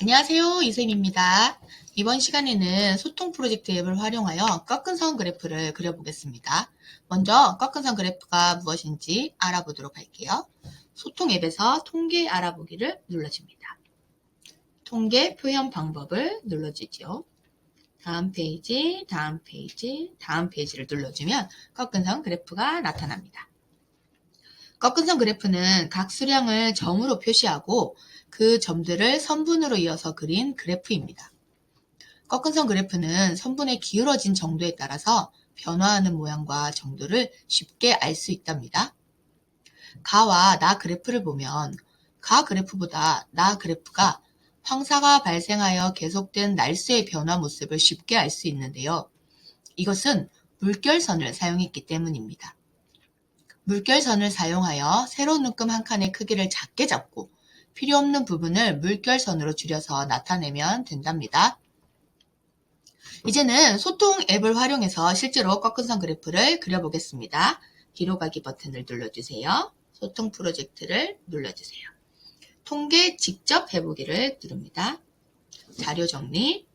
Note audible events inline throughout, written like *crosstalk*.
안녕하세요. 이쌤입니다. 이번 시간에는 소통 프로젝트 앱을 활용하여 꺾은 선 그래프를 그려보겠습니다. 먼저 꺾은 선 그래프가 무엇인지 알아보도록 할게요. 소통 앱에서 통계 알아보기를 눌러줍니다. 통계 표현 방법을 눌러주죠. 다음 페이지, 다음 페이지, 다음 페이지를 눌러주면 꺾은 선 그래프가 나타납니다. 꺾은 선 그래프는 각 수량을 점으로 표시하고 그 점들을 선분으로 이어서 그린 그래프입니다. 꺾은 선 그래프는 선분의 기울어진 정도에 따라서 변화하는 모양과 정도를 쉽게 알 수 있답니다. 가와 나 그래프를 보면 가 그래프보다 나 그래프가 황사가 발생하여 계속된 날수의 변화 모습을 쉽게 알 수 있는데요. 이것은 물결선을 사용했기 때문입니다. 물결선을 사용하여 세로 눈금 한 칸의 크기를 작게 잡고 필요 없는 부분을 물결선으로 줄여서 나타내면 된답니다. 이제는 소통 앱을 활용해서 실제로 꺾은 선 그래프를 그려보겠습니다. 뒤로 가기 버튼을 눌러주세요. 소통 프로젝트를 눌러주세요. 통계 직접 해보기를 누릅니다. 자료 정리,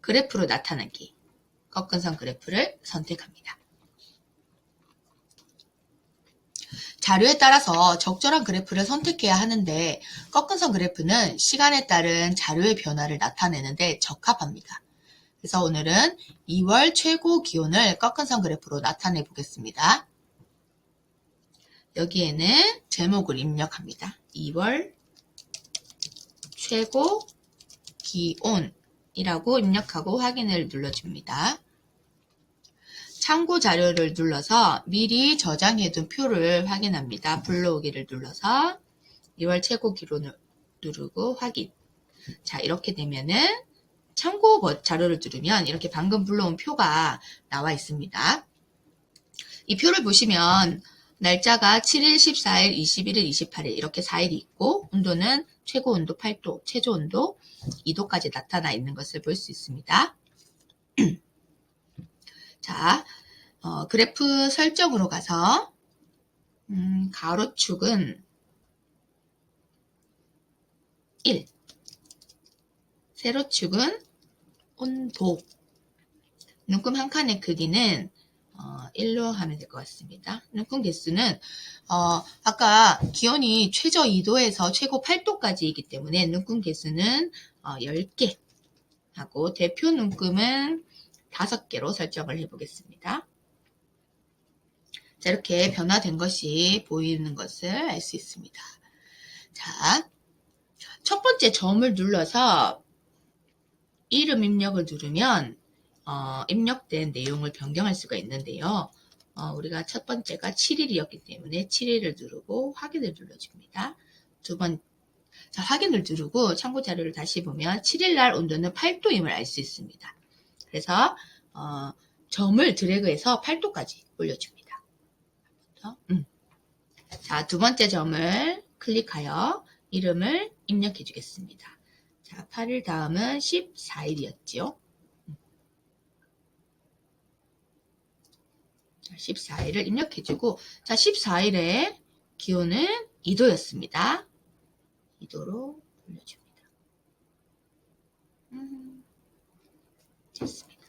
그래프로 나타나기, 꺾은 선 그래프를 선택합니다. 자료에 따라서 적절한 그래프를 선택해야 하는데 꺾은 선 그래프는 시간에 따른 자료의 변화를 나타내는데 적합합니다. 그래서 오늘은 2월 최고 기온을 꺾은 선 그래프로 나타내 보겠습니다. 여기에는 제목을 입력합니다. 2월 최고 기온이라고 입력하고 확인을 눌러줍니다. 참고 자료를 눌러서 미리 저장해둔 표를 확인합니다. 불러오기를 눌러서 2월 최고 기록을 누르고 확인. 자, 이렇게 되면은 참고 버- 자료를 누르면 이렇게 방금 불러온 표가 나와 있습니다. 이 표를 보시면 날짜가 7일, 14일, 21일, 28일 이렇게 4일이 있고 온도는 최고 온도 8도, 최저 온도 2도까지 나타나 있는 것을 볼 수 있습니다. *clears throat* 자, 어, 그래프 설정으로 가서 음, 가로축은 1, 세로축은 온도, 눈금 한 칸의 크기는 어, 1로 하면 될 것 같습니다. 눈금 개수는 어, 아까 기온이 최저 2도에서 최고 8도까지이기 때문에 눈금 개수는 어, 10개. 하고 대표 눈금은 5개로 설정을 해보겠습니다. 자, 이렇게 변화된 것이 보이는 것을 알 수 있습니다. 자, 첫 번째 점을 눌러서 이름 입력을 누르면 어, 입력된 내용을 변경할 수가 있는데요. 어, 우리가 첫 번째가 7일이었기 때문에 7일을 누르고 확인을 눌러줍니다. 두 번, 자, 확인을 누르고 참고 자료를 다시 보면 7일 날 온도는 8도임을 알 수 있습니다. 그래서 어, 점을 드래그해서 8도까지 올려줍니다. 더, 음. 자, 두 번째 점을 클릭하여 이름을 입력해 주겠습니다. 자, 8일 다음은 14일이었지요. 14일을 입력해 주고, 자, 14일에 기온은 2도였습니다. 2도로 올려줍니다. 음, 됐습니다.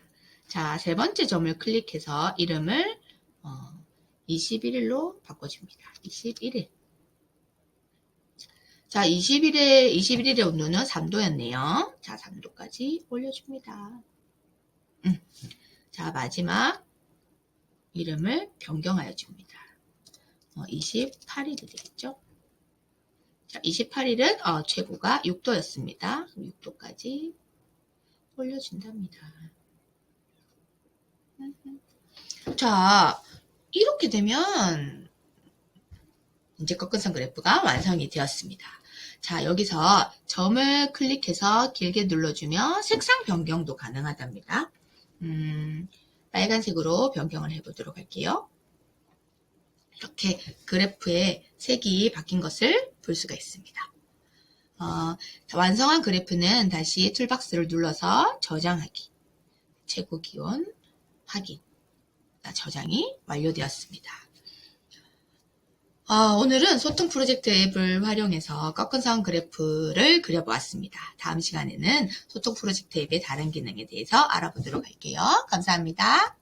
자, 세 번째 점을 클릭해서 이름을 어, 21일로 바꿔줍니다. 21일. 자, 20일에, 21일의 온도는 3도였네요. 자, 3도까지 올려줍니다. 음. 자, 마지막 이름을 변경하여 줍니다. 어, 28일이 되겠죠? 자, 28일은 어, 최고가 6도였습니다. 6도까지 올려준답니다. 자, 이렇게 되면 이제 꺾은선 그래프가 완성이 되었습니다. 자, 여기서 점을 클릭해서 길게 눌러주면 색상 변경도 가능하답니다. 음, 빨간색으로 변경을 해보도록 할게요. 이렇게 그래프의 색이 바뀐 것을 볼 수가 있습니다. 어, 완성한 그래프는 다시 툴박스를 눌러서 저장하기, 최고 기온 확인, 자, 저장이 완료되었습니다. 아, 오늘은 소통 프로젝트 앱을 활용해서 꺾은 선 그래프를 그려보았습니다. 다음 시간에는 소통 프로젝트 앱의 다른 기능에 대해서 알아보도록 할게요. 감사합니다.